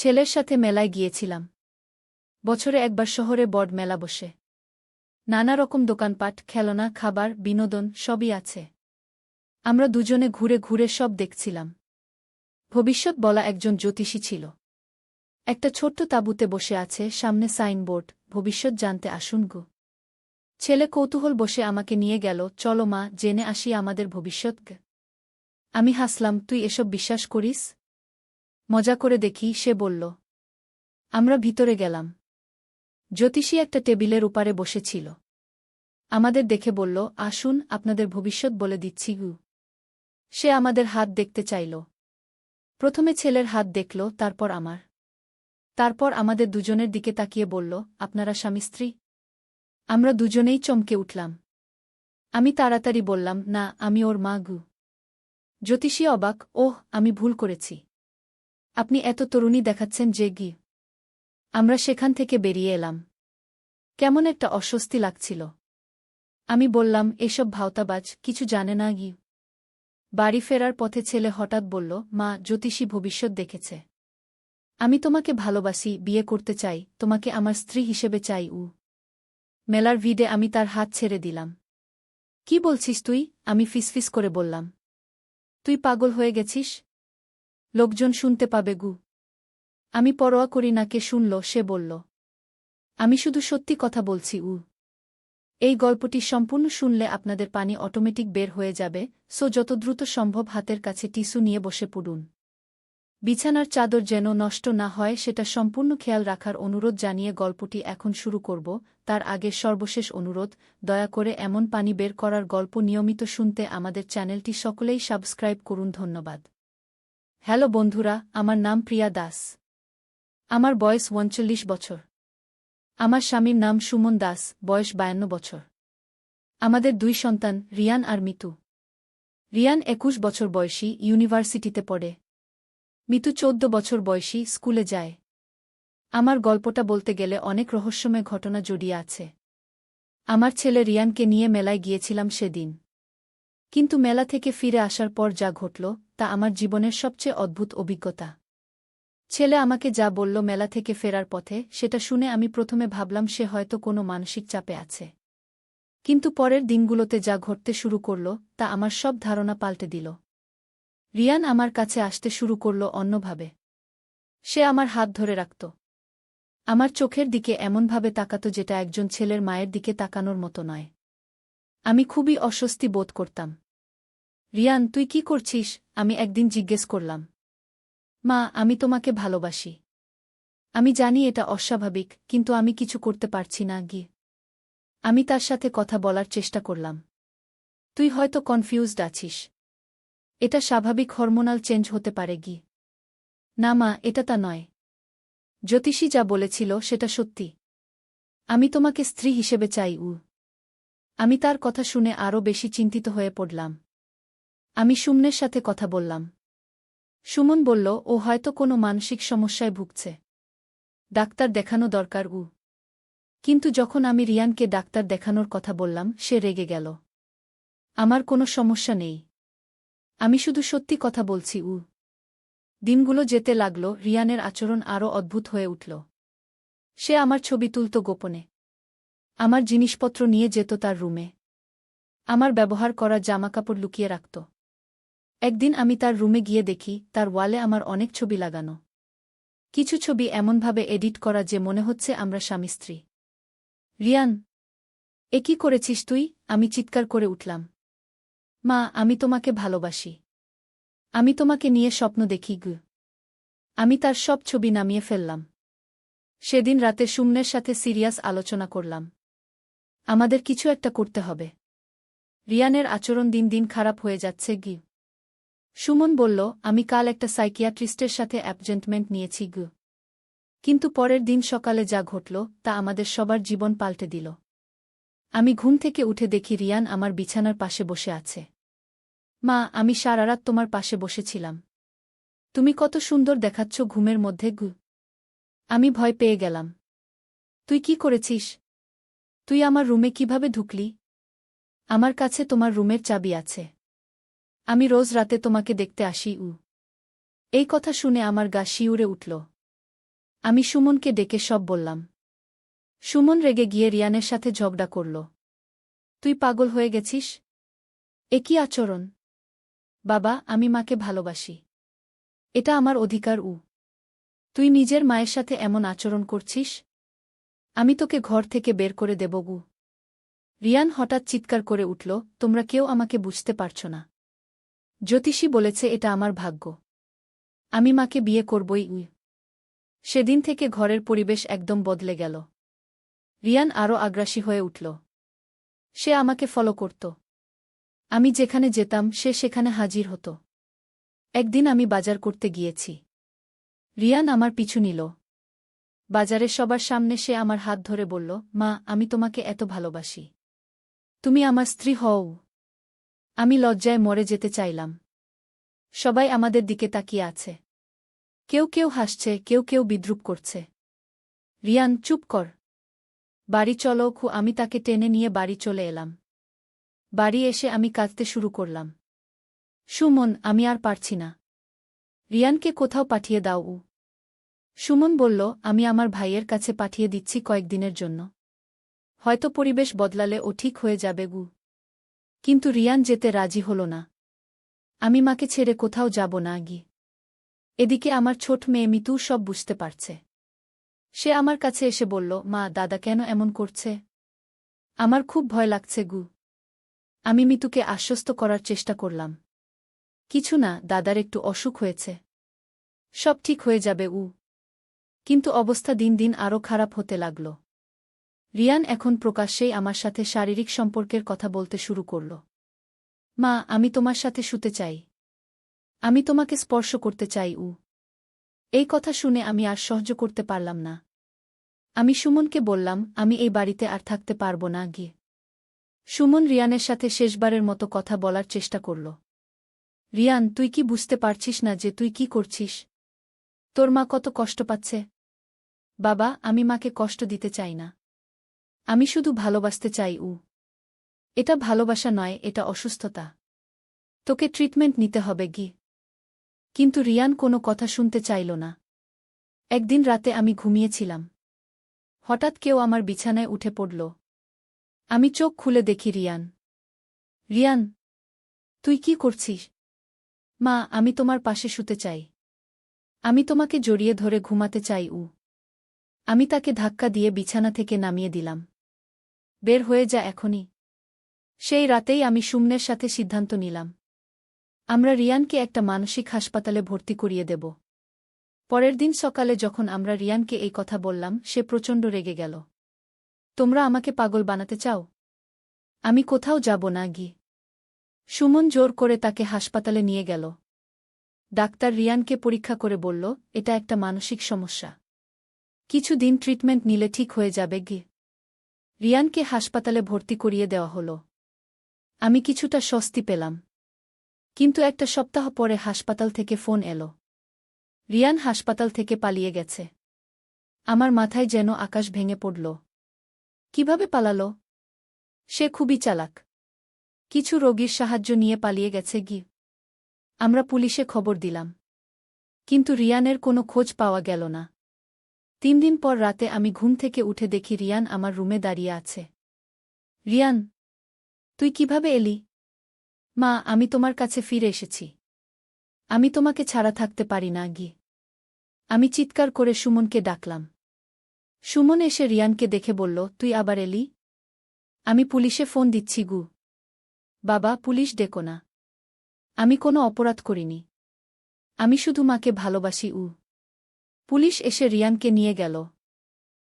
ছেলের সাথে মেলায় গিয়েছিলাম। বছরে একবার শহরে বড় মেলা বসে। নানা রকম দোকানপাট, খেলনা, খাবার, বিনোদন, সবই আছে। আমরা দুজনে ঘুরে ঘুরে সব দেখছিলাম। ভবিষ্যৎ বলা একজন জ্যোতিষী ছিল। একটা ছোট্ট তাঁবুতে বসে আছে, সামনে সাইনবোর্ড, ভবিষ্যৎ জানতে আসুন গো। ছেলে কৌতূহল বসে আমাকে নিয়ে গেল, চলো মা, জেনে আসি আমাদের ভবিষ্যৎ আমি হাসলাম, তুই এসব বিশ্বাস করিস? মজা করে দেখি, সে বলল, আমরা ভিতরে গেলাম। জ্যোতিষী একটা টেবিলের উপারে বসেছিল। আমাদের দেখে বলল, আসুন, আপনাদের ভবিষ্যৎ বলে দিচ্ছি গু। সে আমাদের হাত দেখতে চাইল। প্রথমে ছেলের হাত দেখল, তারপর আমার। তারপর আমাদের দুজনের দিকে তাকিয়ে বলল, আপনারা স্বামী, স্ত্রী? আমরা দুজনেই চমকে উঠলাম। আমি তাড়াতাড়ি বললাম, না, আমি ওর মা গু। জ্যোতিষী অবাক, ওহ, আমি ভুল করেছি। আপনি এত তরুণী দেখাচ্ছেন যে গি। আমরা সেখান থেকে বেরিয়ে এলাম। কেমন একটা অস্বস্তি লাগছিল। আমি বললাম, এসব ভাওতাবাজ কিছু জানে না গি। বাড়ি ফেরার পথে ছেলে হঠাৎ বলল, মা, জ্যোতিষী ভবিষ্যৎ দেখেছে। আমি তোমাকে ভালোবাসি, বিয়ে করতে চাই, তোমাকে আমার স্ত্রী হিসেবে চাই, উ। মেলার ভিডে আমি তার হাত ছেড়ে দিলাম। কি বলছিস তুই? আমি ফিসফিস করে বললাম। তুই পাগল হয়ে গেছিস? লোকজন শুনতে পাবে গু। আমি পরোয়া করি না, কে শুনল, সে বলল। আমি শুধু সত্যি কথা বলছি, উ। এই গল্পটি সম্পূর্ণ শুনলে আপনাদের পানি অটোমেটিক বের হয়ে যাবে, সো যত দ্রুত সম্ভব হাতের কাছে টিস্যু নিয়ে বসে পড়ুন। বিছানার চাদর যেন নষ্ট না হয়, সেটা সম্পূর্ণ খেয়াল রাখার অনুরোধ জানিয়ে গল্পটি এখন শুরু করব, তার আগে সর্বশেষ অনুরোধ, দয়া করে এমন পানি বের করার গল্প নিয়মিত শুনতে আমাদের চ্যানেলটি সকলেই সাবস্ক্রাইব করুন, ধন্যবাদ। হ্যালো বন্ধুরা, আমার নাম প্রিয়া দাস। আমার বয়স উনচল্লিশ বছর। আমার স্বামীর নাম সুমন দাস, বয়স বায়ান্ন বছর। আমাদের দুই সন্তান, রিয়ান আর মিতু। রিয়ান একুশ বছর বয়সী, ইউনিভার্সিটিতে পড়ে। মিতু চোদ্দ বছর বয়সী, স্কুলে যায়। আমার গল্পটা বলতে গেলে অনেক রহস্যময় ঘটনা জড়িয়ে আছে। আমার ছেলে রিয়ানকে নিয়ে মেলায় গিয়েছিলাম সেদিন। কিন্তু মেলা থেকে ফিরে আসার পর যা ঘটল তা আমার জীবনের সবচেয়ে অদ্ভুত অভিজ্ঞতা। ছেলে আমাকে যা বলল মেলা থেকে ফেরার পথে, সেটা শুনে আমি প্রথমে ভাবলাম সে হয়তো কোনো মানসিক চাপে আছে। কিন্তু পরের দিনগুলোতে যা ঘটতে শুরু করল, তা আমার সব ধারণা পাল্টে দিল। রিয়ান আমার কাছে আসতে শুরু করল অন্যভাবে। সে আমার হাত ধরে রাখত। আমার চোখের দিকে এমনভাবে তাকাত যেটা একজন ছেলের মায়ের দিকে তাকানোর মতো নয়। আমি খুবই অস্বস্তি বোধ করতাম। রিয়ান, তুই কি করছিস? আমি একদিন জিজ্ঞেস করলাম। মা, আমি তোমাকে ভালোবাসি। আমি জানি এটা অস্বাভাবিক, কিন্তু আমি কিছু করতে পারছি না, গিয়ে। আমি তার সাথে কথা বলার চেষ্টা করলাম। তুই হয়তো কনফিউজড আছিস। এটা স্বাভাবিক হরমোনাল চেঞ্জ হতে পারে গি না মা, এটা তা নয়। জ্যোতিষী যা বলেছিল, সেটা সত্যি। আমি তোমাকে স্ত্রী হিসেবে চাই, উ। আমি তার কথা শুনে আরও বেশি চিন্তিত হয়ে পড়লাম। আমি সুমনের সাথে কথা বললাম। সুমন বলল, ও হয়তো কোনো মানসিক সমস্যায় ভুগছে। ডাক্তার দেখানো দরকার, উ। কিন্তু যখন আমি রিয়ানকে ডাক্তার দেখানোর কথা বললাম, সে রেগে গেল। আমার কোনো সমস্যা নেই। আমি শুধু সত্যি কথা বলছি, উ। দিনগুলো যেতে লাগল, রিয়ানের আচরণ আরও অদ্ভুত হয়ে উঠল। সে আমার ছবি তুলত গোপনে। আমার জিনিসপত্র নিয়ে যেত তার রুমে। আমার ব্যবহার করা জামাকাপড় লুকিয়ে রাখত। একদিন আমি তার রুমে গিয়ে দেখি, তার ওয়ালে আমার অনেক ছবি লাগানো। কিছু ছবি এমনভাবে এডিট করা যে মনে হচ্ছে আমরা স্বামী স্ত্রী। রিয়ান, এ কি করেছিস তুই? আমি চিৎকার করে উঠলাম। মা, আমি তোমাকে ভালোবাসি। আমি তোমাকে নিয়ে স্বপ্ন দেখি, গু। আমি তার সব ছবি নামিয়ে ফেললাম। সেদিন রাতে সুমনের সাথে সিরিয়াস আলোচনা করলাম। আমাদের কিছু একটা করতে হবে। রিয়ানের আচরণ দিন দিন খারাপ হয়ে যাচ্ছে গি সুমন বলল, আমি কাল একটা সাইকিয়াট্রিস্টের সাথে অ্যাপজেন্টমেন্ট নিয়েছি, গু। কিন্তু পরের দিন সকালে যা ঘটল, তা আমাদের সবার জীবন পাল্টে দিল। আমি ঘুম থেকে উঠে দেখি রিয়ান আমার বিছানার পাশে বসে আছে। মা, আমি সারারাত তোমার পাশে বসেছিলাম। তুমি কত সুন্দর দেখাচ্ছ ঘুমের মধ্যে, গু। আমি ভয় পেয়ে গেলাম। তুই কি করেছিস? তুই আমার রুমে কীভাবে ঢুকলি? আমার কাছে তোমার রুমের চাবি আছে। আমি রোজ রাতে তোমাকে দেখতে আসি, উ। এই কথা শুনে আমার গা শিউরে উঠল। আমি সুমনকে ডেকে সব বললাম। সুমন রেগে গিয়ে রিয়ানের সাথে ঝগড়া করল। তুই পাগল হয়ে গেছিস? এ কি আচরণ? বাবা, আমি মাকে ভালোবাসি। এটা আমার অধিকার, উ। তুই নিজের মায়ের সাথে এমন আচরণ করছিস? আমি তোকে ঘর থেকে বের করে দেব, গু। রিয়ান হঠাৎ চিৎকার করে উঠল, তোমরা কেউ আমাকে বুঝতে পারছ না। জ্যোতিষী বলেছে, এটা আমার ভাগ্য। আমি মাকে বিয়ে করবই। সেদিন থেকে ঘরের পরিবেশ একদম বদলে গেল। রিয়ান আরও আগ্রাসী হয়ে উঠল। সে আমাকে ফলো করত। আমি যেখানে যেতাম, সে সেখানে হাজির হতো। একদিন আমি বাজার করতে গিয়েছি। রিয়ান আমার পিছু নিল। বাজারে সবার সামনে সে আমার হাত ধরে বলল, মা, আমি তোমাকে এত ভালোবাসি। তুমি আমার স্ত্রী হও। আমি লজ্জায় মরে যেতে চাইলাম। সবাই আমাদের দিকে তাকিয়ে আছে। কেউ কেউ হাসছে, কেউ কেউ বিদ্রুপ করছে। রিয়ান, চুপ কর। বাড়ি চলো, খু, আমি তাকে টেনে নিয়ে বাড়ি চলে এলাম। বাড়ি এসে আমি কাঁদতে শুরু করলাম। সুমন, আমি আর পারছি না। রিয়ানকে কোথাও পাঠিয়ে দাও, উ। সুমন বলল, আমি আমার ভাইয়ের কাছে পাঠিয়ে দিচ্ছি কয়েকদিনের জন্য। হয়তো পরিবেশ বদলালে ও ঠিক হয়ে যাবে, গু। কিন্তু রিয়ান যেতে রাজি হল না। আমি মাকে ছেড়ে কোথাও যাব না গি এদিকে আমার ছোট মেয়ে মিতু সব বুঝতে পারছে। সে আমার কাছে এসে বলল, মা, দাদা কেন এমন করছে? আমার খুব ভয় লাগছে, গু। আমি মিতুকে আশ্বস্ত করার চেষ্টা করলাম। কিছু না, দাদার একটু অসুখ হয়েছে। সব ঠিক হয়ে যাবে, উ। কিন্তু অবস্থা দিন দিন আরও খারাপ হতে লাগল। রিয়ান এখন প্রকাশ্যেই আমার সাথে শারীরিক সম্পর্কের কথা বলতে শুরু করল। মা, আমি তোমার সাথে শুতে চাই। আমি তোমাকে স্পর্শ করতে চাই, উ। এই কথা শুনে আমি আর সহ্য করতে পারলাম না। আমি সুমনকে বললাম, আমি এই বাড়িতে আর থাকতে পারব না, গিয়ে। সুমন রিয়ানের সাথে শেষবারের মতো কথা বলার চেষ্টা করল। রিয়ান, তুই কি বুঝতে পারছিস না যে তুই কি করছিস? তোর মা কত কষ্ট পাচ্ছে? বাবা, আমি মাকে কষ্ট দিতে চাই না। আমি শুধু ভালোবাসতে চাই উ এটা ভালোবাসা নয়, এটা অসুস্থতা। তোকে ট্রিটমেন্ট নিতে হবে, গি। কিন্তু রিয়ান কোনো কথা শুনতে চাইল না। একদিন রাতে আমি ঘুমিয়েছিলাম। হঠাৎ কেউ আমার বিছানায় উঠে পড়ল। আমি চোখ খুলে দেখি রিয়ান। রিয়ান, তুই কি করছিস? মা, আমি তোমার পাশে শুতে চাই। আমি তোমাকে জড়িয়ে ধরে ঘুমাতে চাই উ আমি তাকে ধাক্কা দিয়ে বিছানা থেকে নামিয়ে দিলাম। বের হয়ে যা এখনই। সেই রাতেই আমি সুমনের সাথে সিদ্ধান্ত নিলাম। আমরা রিয়ানকে একটা মানসিক হাসপাতালে ভর্তি করিয়ে দেব। পরের দিন সকালে যখন আমরা রিয়ানকে এই কথা বললাম, সে প্রচণ্ড রেগে গেল। তোমরা আমাকে পাগল বানাতে চাও? আমি কোথাও যাব না, গি। সুমন জোর করে তাকে হাসপাতালে নিয়ে গেল। ডাক্তার রিয়ানকে পরীক্ষা করে বলল, এটা একটা মানসিক সমস্যা। কিছু দিন ট্রিটমেন্ট নিলে ঠিক হয়ে যাবে, গি। রিয়ানকে হাসপাতালে ভর্তি করিয়ে দেওয়া হল। আমি কিছুটা স্বস্তি পেলাম। কিন্তু একটা সপ্তাহ পরে হাসপাতাল থেকে ফোন এলো। রিয়ান হাসপাতাল থেকে পালিয়ে গেছে। আমার মাথায় যেন আকাশ ভেঙে পড়ল। কীভাবে পালালো? সে খুবই চালাক। কিছু রোগীর সাহায্য নিয়ে পালিয়ে গেছে গি। আমরা পুলিশে খবর দিলাম। কিন্তু রিয়ানের কোনো খোঁজ পাওয়া গেল না। তিন দিন পর রাতে আমি ঘুম থেকে উঠে দেখি রিয়ান আমার রুমে দাঁড়িয়ে আছে। রিয়ান, তুই কীভাবে এলি? মা, আমি তোমার কাছে ফিরে এসেছি। আমি তোমাকে ছাড়া থাকতে পারি না গি আমি চিৎকার করে সুমনকে ডাকলাম। সুমন এসে রিয়ানকে দেখে বলল, তুই আবার এলি? আমি পুলিশে ফোন দিচ্ছি, গু। বাবা, পুলিশ ডেকো না। আমি কোনো অপরাধ করিনি। আমি শুধু মাকে ভালোবাসি, উ। পুলিশ এসে রিয়ানকে নিয়ে গেল।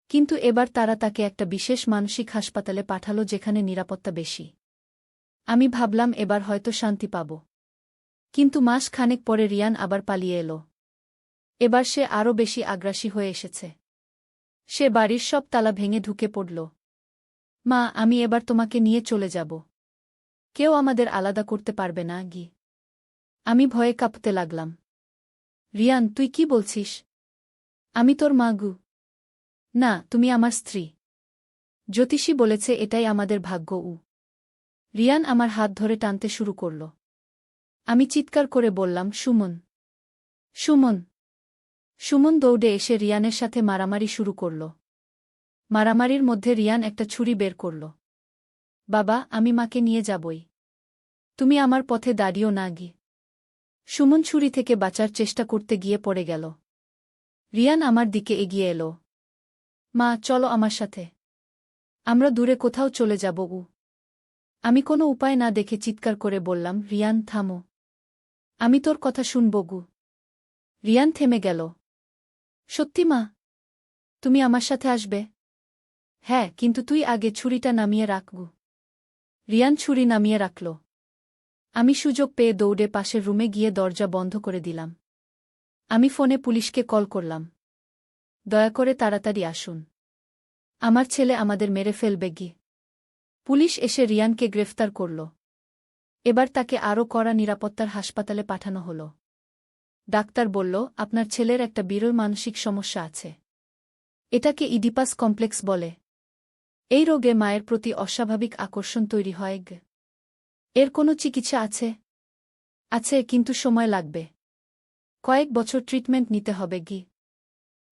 কিন্তু এবার তারা তাকে একটা বিশেষ মানসিক হাসপাতালে পাঠালো যেখানে নিরাপত্তা বেশি। আমি ভাবলাম এবার হয়তো শান্তি পাব। কিন্তু মাস খানেক পরে রিয়ান আবার পালিয়ে এলো। এবার সে আরও বেশি আগ্রাসী হয়ে এসেছে। সে বাড়ির সব তালা ভেঙে ঢুকে পড়ল। মা, আমি এবার তোমাকে নিয়ে চলে যাব। কেউ আমাদের আলাদা করতে পারবে না, গি। আমি ভয়ে কাঁপতে লাগলাম। রিয়ান, তুই কি বলছিস? আমি তোর মা গু। না, তুমি আমার স্ত্রী। জ্যোতিষী বলেছে, এটাই আমাদের ভাগ্য উ। রিয়ান আমার হাত ধরে টানতে শুরু করল। আমি চিৎকার করে বললাম, সুমন। সুমন। সুমন দৌড়ে এসে রিয়ানের সাথে মারামারি শুরু করল। মারামারির মধ্যে রিয়ান একটা ছুরি বের করল। বাবা, আমি মাকে নিয়ে যাবই। তুমি আমার পথে দাঁড়িও না গি। সুমন ছুরি থেকে বাঁচার চেষ্টা করতে গিয়ে পড়ে গেল। রিয়ান আমার দিকে এগিয়ে এলো। মা, চলো আমার সাথে। আমরা দূরে কোথাও চলে যাব, উ। আমি কোনো উপায় না দেখে চিৎকার করে বললাম, রিয়ান, থামো। আমি তোর কথা শুনব, গু। রিয়ান থেমে গেল। সত্যি, মা? তুমি আমার সাথে আসবে? হ্যাঁ কিন্তু তুই আগে ছুরিটা নামিয়ে রাখগু রিয়ান ছুরি নামিয়ে রাখল। আমি সুযোগ পেয়ে দৌড়ে পাশের রুমে গিয়ে দরজা বন্ধ করে দিলাম। আমি ফোনে পুলিশকে কল করলাম। দয়া করে তাড়াতাড়ি আসুন। আমার ছেলে আমাদের মেরে ফেলবে গি। পুলিশ এসে রিয়ানকে গ্রেফতার করল। এবার তাকে আরও কড়া নিরাপত্তার হাসপাতালে পাঠানো হল। ডাক্তার বলল, আপনার ছেলের একটা বিরল মানসিক সমস্যা আছে। এটাকে ইডিপাস কমপ্লেক্স বলে। এই রোগে মায়ের প্রতি অস্বাভাবিক আকর্ষণ তৈরি হয় এর কোনো চিকিৎসা আছে? আছে, কিন্তু সময় লাগবে। কয়েক বছর ট্রিটমেন্ট নিতে হবে গি।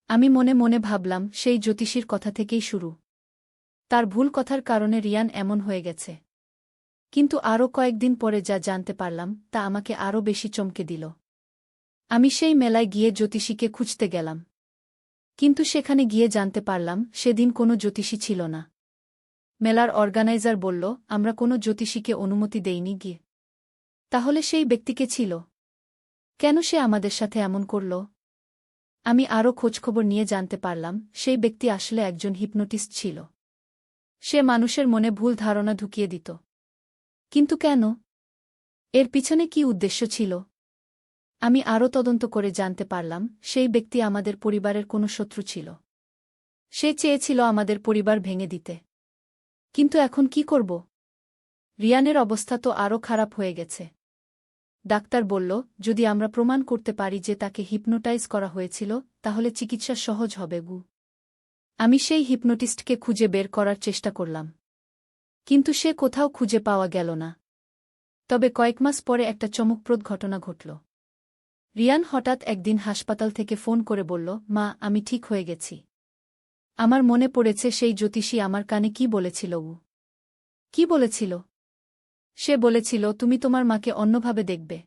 আমি মনে মনে ভাবলাম, সেই জ্যোতিষীর কথা থেকেই শুরু। তার ভুল কথার কারণে রিয়ান এমন হয়ে গেছে। কিন্তু আরও কয়েকদিন পরে যা জানতে পারলাম, তা আমাকে আরও বেশি চমকে দিল। আমি সেই মেলায় গিয়ে জ্যোতিষীকে খুঁজতে গেলাম। কিন্তু সেখানে গিয়ে জানতে পারলাম, সেদিন কোনো জ্যোতিষী ছিল না। মেলার অর্গানাইজার বলল, আমরা কোনো জ্যোতিষীকে অনুমতি দেইনি গিয়ে তাহলে সেই ব্যক্তিকে ছিল? কেন সে আমাদের সাথে এমন করল? আমি আরও খোঁজখবর নিয়ে জানতে পারলাম, সেই ব্যক্তি আসলে একজন হিপনোটিস্ট ছিল। সে মানুষের মনে ভুল ধারণা ঢুকিয়ে দিত। কিন্তু কেন? এর পিছনে কি উদ্দেশ্য ছিল? আমি আরও তদন্ত করে জানতে পারলাম, সেই ব্যক্তি আমাদের পরিবারের কোনো শত্রু ছিল। সে চেয়েছিল আমাদের পরিবার ভেঙে দিতে। কিন্তু এখন কি করব? রিয়ানের অবস্থা তো আরও খারাপ হয়ে গেছে। ডাক্তার বলল, যদি আমরা প্রমাণ করতে পারি যে তাকে হিপনোটাইজ করা হয়েছিল, তাহলে চিকিৎসা সহজ হবে, গু। আমি সেই হিপনোটিস্টকে খুঁজে বের করার চেষ্টা করলাম। কিন্তু সে কোথাও খুঁজে পাওয়া গেল না। তবে কয়েক মাস পরে একটা চমকপ্রদ ঘটনা ঘটল। রিয়ান হঠাৎ একদিন হাসপাতাল থেকে ফোন করে বলল, মা, আমি ঠিক হয়ে গেছি। আমার মনে পড়েছে সেই জ্যোতিষী আমার কানে কি বলেছিল উ কি বলেছিল? সে বলেছিল, তুমি তোমার মাকে অন্যভাবে দেখবে।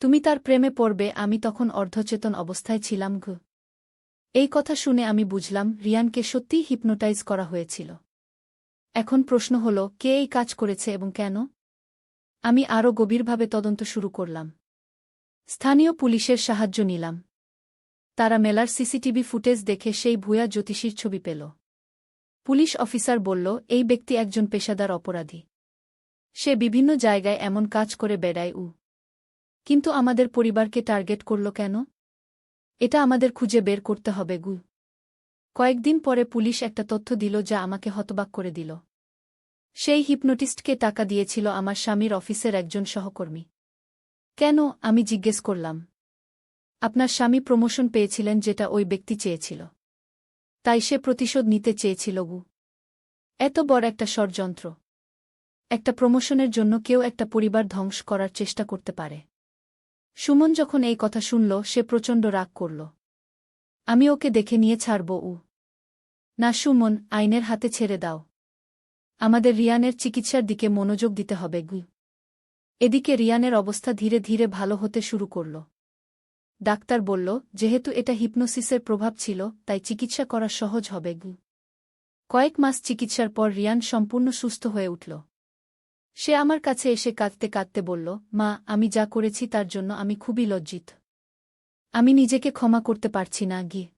তুমি তার প্রেমে পড়বে, আমি তখন অর্ধচেতন অবস্থায় ছিলাম, ঘু। এই কথা শুনে আমি বুঝলাম, রিয়ানকে সত্যিই হিপনোটাইজ করা হয়েছিল। এখন প্রশ্ন হল, কে এই কাজ করেছে এবং কেন? আমি আরও গভীরভাবে তদন্ত শুরু করলাম। স্থানীয় পুলিশের সাহায্য নিলাম। তারা মেলার সিসিটিভি ফুটেজ দেখে সেই ভূয়া জ্যোতিষীর ছবি পেল। পুলিশ অফিসার বলল, এই ব্যক্তি একজন পেশাদার অপরাধী। সে বিভিন্ন জায়গায় এমন কাজ করে বেড়ায় উ কিন্তু আমাদের পরিবারকে টার্গেট করল কেন? এটা আমাদের খুঁজে বের করতে হবে, গু। কয়েকদিন পরে পুলিশ একটা তথ্য দিল যা আমাকে হতবাক করে দিল। সেই হিপনোটিস্টকে টাকা দিয়েছিল আমার স্বামীর অফিসের একজন সহকর্মী। কেন? আমি জিজ্ঞেস করলাম। আপনার স্বামী প্রমোশন পেয়েছিলেন যেটা ওই ব্যক্তি চেয়েছিল। তাই সে প্রতিশোধ নিতে চেয়েছিল, গু। এত বড় একটা ষড়যন্ত্র। একটা প্রমোশনের জন্য কেউ একটা পরিবার ধ্বংস করার চেষ্টা করতে পারে। সুমন যখন এই কথা শুনল, সে প্রচণ্ড রাগ করল। আমি ওকে দেখে নিয়ে ছাড়ব, উ। না, সুমন, আইনের হাতে ছেড়ে দাও। আমাদের রিয়ানের চিকিৎসার দিকে মনোযোগ দিতে হবে, গু। এদিকে রিয়ানের অবস্থা ধীরে ধীরে ভালো হতে শুরু করল। ডাক্তার বলল, যেহেতু এটা হিপনোসিসের প্রভাব ছিল, তাই চিকিৎসা করা সহজ হবে, গু। কয়েক মাস চিকিৎসার পর রিয়ান সম্পূর্ণ সুস্থ হয়ে উঠল। সে আমার কাছে এসে কাঁদতে কাঁদতে বলল, মা, আমি যা করেছি তার জন্য আমি খুবই লজ্জিত। আমি নিজেকে ক্ষমা করতে পারছি না, গিয়ে।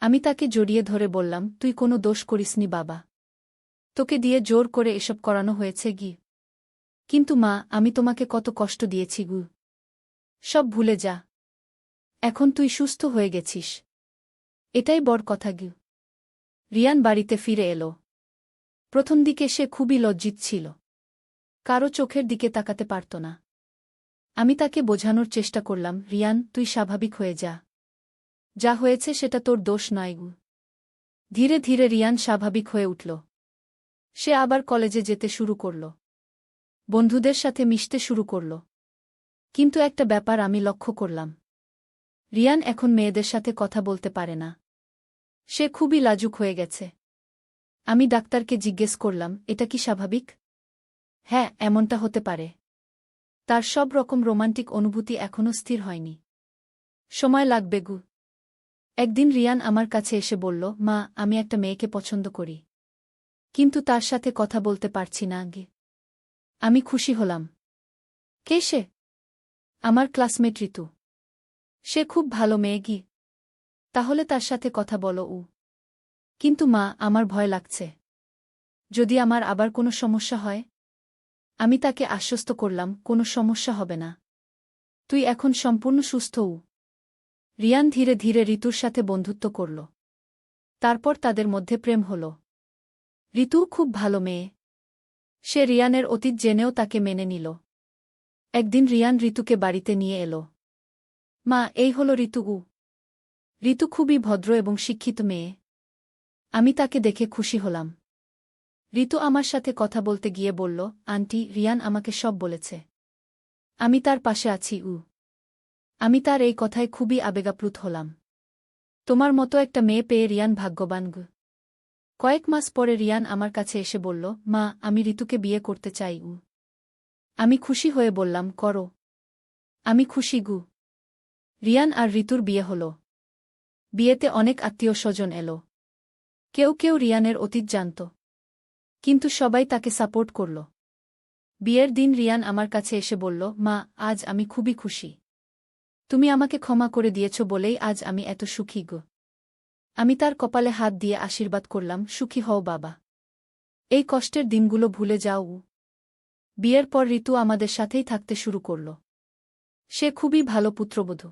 আমি তাকে জড়িয়ে ধরে বললাম, তুই কোনো দোষ করিসনি, বাবা। তোকে দিয়ে জোর করে এসব করানো হয়েছে গি কিন্তু মা, আমি তোমাকে কত কষ্ট দিয়েছি, গু। সব ভুলে যা। এখন তুই সুস্থ হয়ে গেছিস। এটাই বড় কথা গু রিয়ান বাড়িতে ফিরে এলো। প্রথম দিকে সে খুবই লজ্জিত ছিল। কারও চোখের দিকে তাকাতে পারত না। আমি তাকে বোঝানোর চেষ্টা করলাম, রিয়ান, তুই স্বাভাবিক হয়ে যা। যা হয়েছে সেটা তোর দোষ নয় ধীরে ধীরে রিয়ান স্বাভাবিক হয়ে উঠল। সে আবার কলেজে যেতে শুরু করল। বন্ধুদের সাথে মিশতে শুরু করল। কিন্তু একটা ব্যাপার আমি লক্ষ্য করলাম। রিয়ান এখন মেয়েদের সাথে কথা বলতে পারে না। সে খুবই লাজুক হয়ে গেছে। আমি ডাক্তারকে জিজ্ঞেস করলাম, এটা কি স্বাভাবিক? হ্যাঁ এমনটা হতে পারে। তার সব রকম রোমান্টিক অনুভূতি এখনও স্থির হয়নি। সময় লাগবে, গু। একদিন রিয়ান আমার কাছে এসে বলল, মা, আমি একটা মেয়েকে পছন্দ করি। কিন্তু তার সাথে কথা বলতে পারছি না, আগে। আমি খুশি হলাম। কে সে? আমার ক্লাসমেট ঋতু। সে খুব ভালো মেয়ে, গি। তাহলে তার সাথে কথা বলো, উ। কিন্তু মা, আমার ভয় লাগছে। যদি আমার আবার কোনো সমস্যা হয় আমি তাকে আশ্বস্ত করলাম, কোনো সমস্যা হবে না। তুই এখন সম্পূর্ণ সুস্থ উ রিয়ান ধীরে ধীরে ঋতুর সাথে বন্ধুত্ব করল। তারপর তাদের মধ্যে প্রেম হল। ঋতু খুব ভালো মেয়ে। সে রিয়ানের অতীত জেনেও তাকে মেনে নিল। একদিন রিয়ান ঋতুকে বাড়িতে নিয়ে এল। মা, এই হল ঋতু উ ঋতু খুবই ভদ্র এবং শিক্ষিত মেয়ে। আমি তাকে দেখে খুশি হলাম। ঋতু আমার সাথে কথা বলতে গিয়ে বলল, আন্টি, রিয়ান আমাকে সব বলেছে। আমি তার পাশে আছি, উ। আমি তার এই কথায় খুবই আবেগাপ্লুত হলাম। তোমার মতো একটা মেয়ে পেয়ে রিয়ান ভাগ্যবান, গু। কয়েক মাস পরে রিয়ান আমার কাছে এসে বলল, মা, আমি ঋতুকে বিয়ে করতে চাই, উ। আমি খুশি হয়ে বললাম, করো। আমি খুশি, গু। রিয়ান আর ঋতুর বিয়ে হল। বিয়েতে অনেক আত্মীয় স্বজন এলো। কেউ কেউ রিয়ানের অতীত জানত। কিন্তু সবাই তাকে সাপোর্ট করল। বিয়ের দিন রিয়ান আমার কাছে এসে বলল, মা, আজ আমি খুবই খুশি। তুমি আমাকে ক্ষমা করে দিয়েছ বলেই আজ আমি এত সুখী গো। আমি তার কপালে হাত দিয়ে আশীর্বাদ করলাম, সুখী হও বাবা। এই কষ্টের দিনগুলো ভুলে যাও। বিয়ের পর ঋতু আমাদের সাথেই থাকতে শুরু করল। সে খুবই ভালো পুত্রবধূ।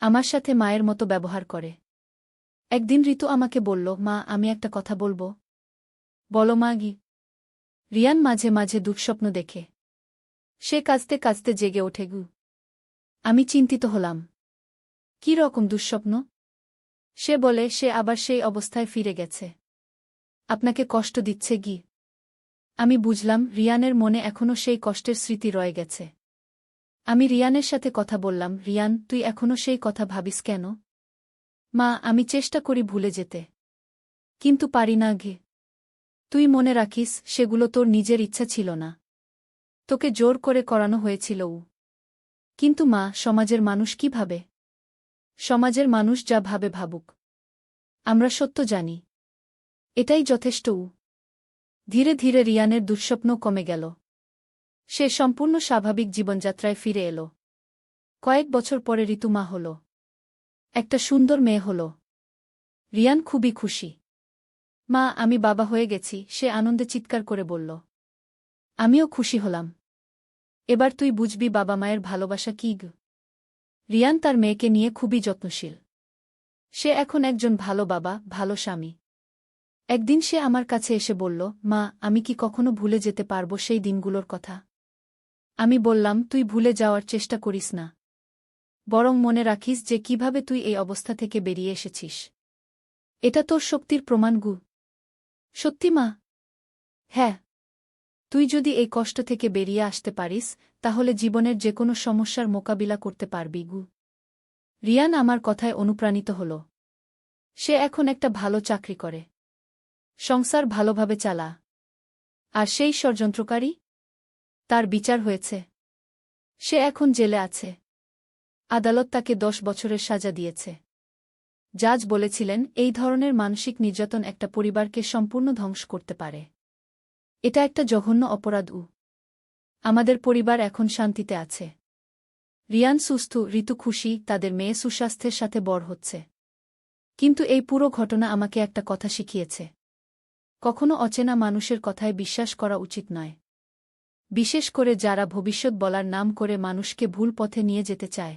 আমার সাথে মায়ের মতো ব্যবহার করে। একদিন ঋতু আমাকে বলল, মা, আমি একটা কথা বলব? বলো মা গি। রিয়ান মাঝে মাঝে দুঃস্বপ্ন দেখে। সে কাঁচতে কাঁচতে জেগে ওঠে গু। আমি চিন্তিত হলাম। কি রকম দুঃস্বপ্ন? সে বলে, সে আবার সেই অবস্থায় ফিরে গেছে। আপনাকে কষ্ট দিচ্ছে গি। আমি বুঝলাম, রিয়ানের মনে এখনও সেই কষ্টের স্মৃতি রয়ে গেছে। আমি রিয়ানের সাথে কথা বললাম, রিয়ান, তুই এখনও সেই কথা ভাবিস কেন? মা, আমি চেষ্টা করি ভুলে যেতে। কিন্তু পারি না ঘে তুই মনে রাখিস, সেগুলো তোর নিজের ইচ্ছা ছিল না। তোকে জোর করে করানো হয়েছিল উ। কিন্তু মা, সমাজের মানুষ কি ভাবে সমাজের মানুষ যা ভাবে ভাবুক। আমরা সত্য জানি। এটাই যথেষ্ট উ। ধীরে ধীরে রিয়ানের দুঃস্বপ্ন কমে গেল। সে সম্পূর্ণ স্বাভাবিক জীবনযাত্রায় ফিরে এল। কয়েক বছর পরে ঋতুমা হল। একটা সুন্দর মেয়ে হল। রিয়ান খুবই খুশি। মা, আমি বাবা হয়ে গেছি, সে আনন্দে চিৎকার করে বলল। আমিও খুশি হলাম। এবার তুই বুঝবি বাবা মায়ের ভালোবাসা কি গ রিয়ান তার মেয়েকে নিয়ে খুবই যত্নশীল। সে এখন একজন ভালো বাবা, ভালো স্বামী। একদিন সে আমার কাছে এসে বলল, মা, আমি কি কখনো ভুলে যেতে পারব সেই দিনগুলোর কথা? আমি বললাম, তুই ভুলে যাওয়ার চেষ্টা করিস না। বরং মনে রাখিস যে কীভাবে তুই এই অবস্থা থেকে বেরিয়ে এসেছিস। এটা তোর শক্তির প্রমাণ গু সত্যি মা? হ্যাঁ। তুই যদি এই কষ্ট থেকে বেরিয়ে আসতে পারিস, তাহলে জীবনের যে কোনো সমস্যার মোকাবিলা করতে পারবি, গু। রিয়ান আমার কথায় অনুপ্রাণিত হল। সে এখন একটা ভালো চাকরি করে। সংসার ভালোভাবে চালা। আর সেই ষড়যন্ত্রকারী? তার বিচার হয়েছে। সে এখন জেলে আছে। আদালত তাকে দশ বছরের সাজা দিয়েছে। জাজ বলেছিলেন, এই ধরনের মানসিক নির্যাতন একটা পরিবারকে সম্পূর্ণ ধ্বংস করতে পারে। এটা একটা জঘন্য অপরাধ উ। আমাদের পরিবার এখন শান্তিতে আছে। রিয়ান সুস্থ, ঋতু খুশি, তাদের মেয়ে সুস্বাস্থ্যের সাথে বড় হচ্ছে। কিন্তু এই পুরো ঘটনা আমাকে একটা কথা শিখিয়েছে। কখনো অচেনা মানুষের কথায় বিশ্বাস করা উচিত নয়। বিশেষ করে যারা ভবিষ্যৎ বলার নাম করে মানুষকে ভুল পথে নিয়ে যেতে চায়।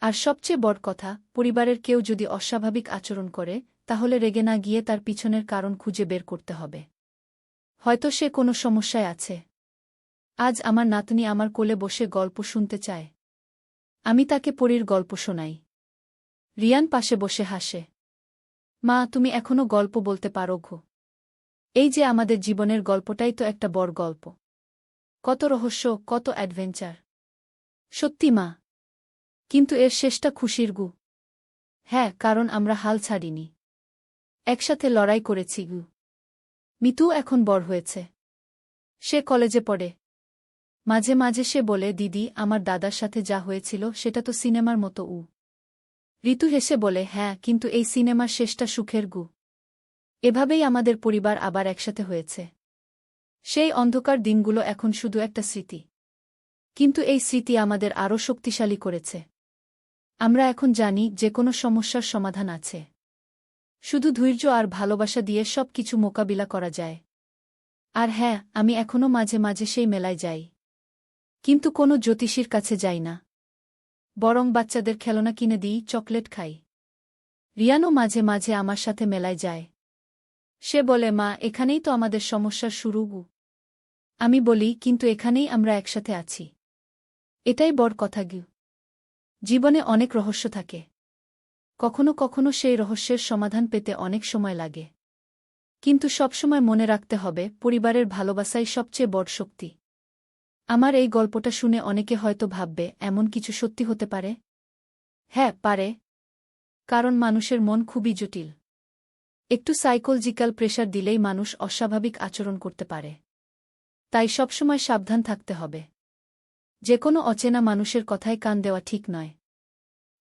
আর সবচেয়ে বড় কথা, পরিবারের কেউ যদি অস্বাভাবিক আচরণ করে, তাহলে রেগে না গিয়ে তার পিছনের কারণ খুঁজে বের করতে হবে। হয়তো সে কোনো সমস্যায় আছে। আজ আমার নাতনি আমার কোলে বসে গল্প শুনতে চায়। আমি তাকে পরীর গল্প শোনাই। রিয়ান পাশে বসে হাসে। মা, তুমি এখনও গল্প বলতে পারো ঘো। এই যে আমাদের জীবনের গল্পটাই তো একটা বড় গল্প। কত রহস্য, কত অ্যাডভেঞ্চার। সত্যি মা কিন্তু এর শেষটা খুশির গু। হ্যাঁ কারণ আমরা হাল ছাড়িনি। একসাথে লড়াই করেছি গু। মিতু এখন বড় হয়েছে। সে কলেজে পড়ে। মাঝে মাঝে সে বলে, দিদি, আমার দাদার সাথে যা হয়েছিল, সেটা তো সিনেমার মতো উ। ঋতু হেসে বলে হ্যাঁ কিন্তু এই সিনেমার শেষটা সুখের গু। এভাবেই আমাদের পরিবার আবার একসাথে হয়েছে। সেই অন্ধকার দিনগুলো এখন শুধু একটা স্মৃতি। কিন্তু এই স্মৃতি আমাদের আরও শক্তিশালী করেছে। আমরা এখন জানি যে কোনো সমস্যার সমাধান আছে। শুধু ধৈর্য আর ভালোবাসা দিয়ে সব কিছু মোকাবিলা করা যায়। আর হ্যাঁ আমি এখনও মাঝে মাঝে সেই মেলায় যাই। কিন্তু কোনো জ্যোতিষীর কাছে যাই না। বরং বাচ্চাদের খেলনা কিনে দিই, চকলেট খাই। রিয়ানও মাঝে মাঝে আমার সাথে মেলায় যায়। সে বলে, মা, এখানেই তো আমাদের সমস্যার শুরু আমি বলি, কিন্তু এখানেই আমরা একসাথে আছি। এটাই বড় কথা গিউ। জীবনে অনেক রহস্য থাকে। কখনো কখনো সেই রহস্যের সমাধান পেতে অনেক সময় লাগে। কিন্তু সবসময় মনে রাখতে হবে, পরিবারের ভালোবাসাই সবচেয়ে বড় শক্তি। আমার এই গল্পটা শুনে অনেকে হয়তো ভাববে, এমন কিছু সত্যি হতে পারে? হ্যাঁ পারে। কারণ মানুষের মন খুবই জটিল। একটু সাইকোলজিক্যাল প্রেশার দিলেই মানুষ অস্বাভাবিক আচরণ করতে পারে। তাই সবসময় সাবধান থাকতে হবে। যে কোনো অচেনা মানুষের কথায় কান দেওয়া ঠিক নয়।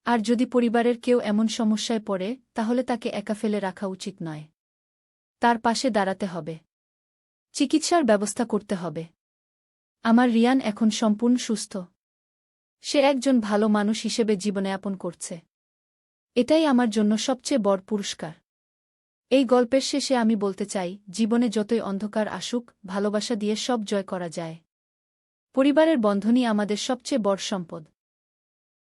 আর যদি পরিবারের কেউ এমন সমস্যায় পড়ে, তাহলে তাকে একা ফেলে রাখা উচিত নয়। তার পাশে দাঁড়াতে হবে। চিকিৎসার ব্যবস্থা করতে হবে। আমার রিয়ান এখন সম্পূর্ণ সুস্থ। সে একজন ভালো মানুষ হিসেবে জীবনযাপন করছে। এটাই আমার জন্য সবচেয়ে বড় পুরস্কার। এই গল্পের শেষে আমি বলতে চাই, জীবনে যতই অন্ধকার আসুক, ভালোবাসা দিয়ে সব জয় করা যায়। পরিবারের বন্ধনই আমাদের সবচেয়ে বড় সম্পদ।